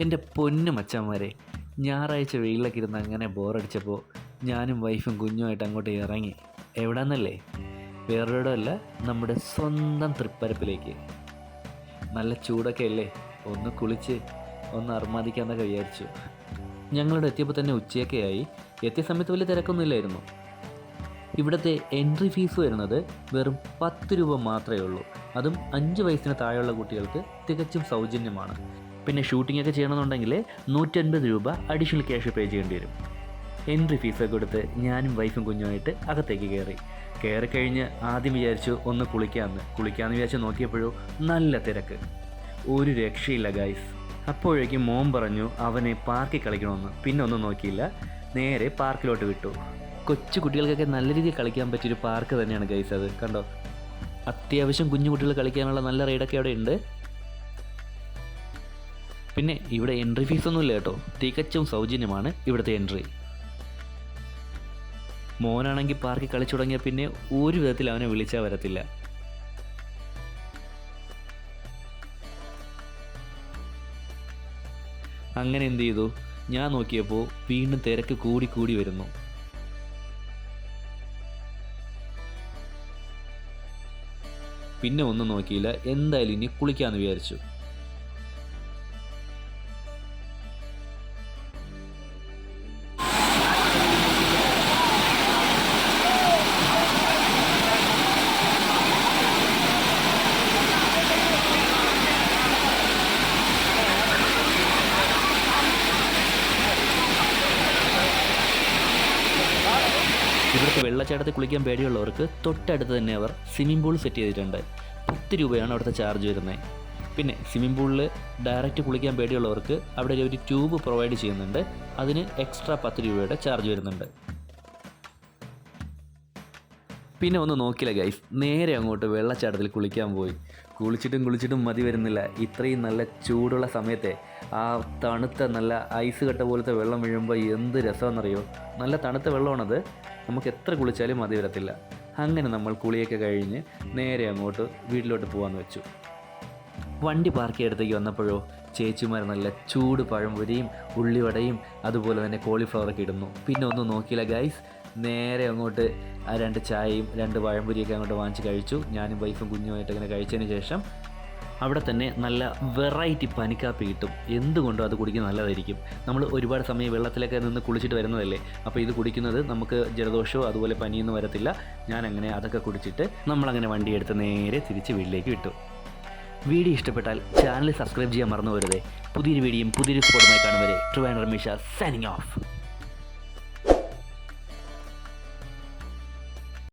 എന്റെ പൊന്നു മച്ചന്മാരെ ഞായറാഴ്ച വെയിലൊക്കെ ഇരുന്ന് അങ്ങനെ ബോറടിച്ചപ്പോൾ ഞാനും വൈഫും കുഞ്ഞുമായിട്ട് അങ്ങോട്ട് ഇറങ്ങി. എവിടാന്നല്ലേ? വേറൊരിടം അല്ല നമ്മുടെ സ്വന്തം തൃപ്പരപ്പിലേക്ക്. നല്ല ചൂടൊക്കെ അല്ലേ? ഒന്ന് കുളിച്ച് ഒന്ന് അർമാദിക്കാന്നൊക്കെ വിചാരിച്ചു. ഞങ്ങളുടെ എത്തിയപ്പോൾ തന്നെ ഉച്ചയൊക്കെ ആയി. എത്തിയ സമയത്ത് വലിയ തിരക്കൊന്നുമില്ലായിരുന്നു ഇവിടുത്തെ എൻട്രി ഫീസ് വരുന്നത് വെറും പത്ത് രൂപ മാത്രമേ ഉള്ളൂ. അതും അഞ്ച് വയസ്സിന് താഴെയുള്ള കുട്ടികൾക്ക് തികച്ചും സൗജന്യമാണ്. പിന്നെ ഷൂട്ടിംഗ് ഒക്കെ ചെയ്യണമെന്നുണ്ടെങ്കിൽ നൂറ്റൻപത് രൂപ അഡീഷണൽ ക്യാഷ് പേ ചെയ്യേണ്ടി വരും. എൻട്രി ഫീസൊക്കെ കൊടുത്ത് ഞാനും വൈഫും കുഞ്ഞുമായിട്ട് അകത്തേക്ക് കയറി. കയറി കഴിഞ്ഞ് ആദ്യം വിചാരിച്ചു ഒന്ന് കുളിക്കാമെന്ന് കുളിക്കാമെന്ന് വിചാരിച്ച് നോക്കിയപ്പോഴോ നല്ല തിരക്ക്. ഒരു രക്ഷയില്ല ഗൈസ് അപ്പോഴേക്കും മോൻ പറഞ്ഞു അവനെ പാർക്കിൽ കളിക്കണമെന്ന്. പിന്നെ ഒന്നും നോക്കിയില്ല. നേരെ പാർക്കിലോട്ട് വിട്ടു. കൊച്ചു കുട്ടികൾക്കൊക്കെ നല്ല രീതിയിൽ കളിക്കാൻ പറ്റിയൊരു പാർക്ക് തന്നെയാണ് ഗൈസ് അത്. കണ്ടോ? അത്യാവശ്യം കുഞ്ഞു കുട്ടികൾ കളിക്കാനുള്ള നല്ല റൈഡൊക്കെ അവിടെ ഉണ്ട്. പിന്നെ ഇവിടെ എൻട്രി ഫീസ് ഒന്നുമില്ല കേട്ടോ. തികച്ചും സൗജന്യമാണ് ഇവിടുത്തെ എൻട്രി മോനാണെങ്കിൽ പാർക്കിൽ കളിച്ചു തുടങ്ങിയ പിന്നെ ഒരു വിധത്തിൽ അവനെ വിളിച്ചാൽ വരത്തില്ല. അങ്ങനെ എന്ത് ചെയ്തു? ഞാൻ നോക്കിയപ്പോൾ വീണ്ടും തിരക്ക് കൂടി കൂടി വരുന്നു. പിന്നെ ഒന്നും നോക്കിയില്ല. എന്തായാലും ഇനി കുളിക്കാമെന്ന് വിചാരിച്ചു. ഇവിടുത്തെ വെള്ളച്ചാട്ടത്തിൽ കുളിക്കാൻ പേടിയുള്ളവർക്ക് തൊട്ടടുത്ത് തന്നെ അവർ സ്വിമ്മിംഗ് പൂൾ സെറ്റ് ചെയ്തിട്ടുണ്ട്. പത്ത് രൂപയാണ് അവിടുത്തെ ചാർജ് വരുന്നത്. പിന്നെ സ്വിമ്മിംഗ് പൂളിൽ ഡയറക്റ്റ് കുളിക്കാൻ പേടിയുള്ളവർക്ക് അവിടെ ഒരു ട്യൂബ് പ്രൊവൈഡ് ചെയ്യുന്നുണ്ട്. അതിന് എക്സ്ട്രാ പത്ത് രൂപയുടെ ചാർജ് വരുന്നുണ്ട്. പിന്നെ ഒന്ന് നോക്കില്ല ഗൈസ് നേരെ അങ്ങോട്ട് വെള്ളച്ചാട്ടത്തിൽ കുളിക്കാൻ പോയി. കുളിച്ചിട്ടും കുളിച്ചിട്ടും മതി വരുന്നില്ല. ഇത്രയും നല്ല ചൂടുള്ള സമയത്തെ ആ തണുത്ത നല്ല ഐസ് കട്ട പോലത്തെ വെള്ളം വീഴുമ്പോൾ എന്ത് രസമെന്നറിയോ നല്ല തണുത്ത വെള്ളമാണത്. നമുക്ക് എത്ര കുളിച്ചാലും മതി വരത്തില്ല. അങ്ങനെ നമ്മൾ കുളിയൊക്കെ കഴിഞ്ഞ് നേരെ അങ്ങോട്ട് വീട്ടിലോട്ട് പോകാമെന്ന് വെച്ചു. വണ്ടി പാർക്ക് ചെയ്യടത്തേക്ക് വന്നപ്പോഴോ ചേച്ചിമാർ നല്ല ചൂട് പഴംപൊരിയും ഉള്ളിവടയും അതുപോലെ തന്നെ കോളിഫ്ലവറൊക്കെ ഇടുന്നു. പിന്നെ ഒന്നും നോക്കിയില്ല ഗൈസ് നേരെ അങ്ങോട്ട് ആ രണ്ട് ചായയും രണ്ട് പഴംപൊരിയൊക്കെ അങ്ങോട്ട് വാങ്ങിച്ച് കഴിച്ചു. ഞാനും വൈഫും കുഞ്ഞുമായിട്ട് അങ്ങനെ കഴിച്ചതിന് ശേഷം അവിടെ തന്നെ നല്ല വെറൈറ്റി പനിക്കാപ്പി കിട്ടും. എന്തുകൊണ്ടും അത് കുടിക്കുന്നത് നല്ലതായിരിക്കും. നമ്മൾ ഒരുപാട് സമയം വെള്ളത്തിലൊക്കെ നിന്ന് കുളിച്ചിട്ട് വരുന്നതല്ലേ? അപ്പോൾ ഇത് കുടിക്കുന്നത് നമുക്ക് ജലദോഷമോ അതുപോലെ പനിയൊന്നും വരത്തില്ല. ഞാൻ അങ്ങനെ അതൊക്കെ കുടിച്ചിട്ട് നമ്മളങ്ങനെ വണ്ടി എടുത്ത് നേരെ തിരിച്ച് വീട്ടിലേക്ക് വിട്ടു. വീഡിയോ ഇഷ്ടപ്പെട്ടാൽ ചാനൽ സബ്സ്ക്രൈബ് ചെയ്യാൻ മറന്നു വരുതേ പുതിയൊരു വീഡിയോയും പുതിയൊരു സ്പോട്ടുമായി കാണുവരെ മിഷ സൈനിങ് ഓഫ്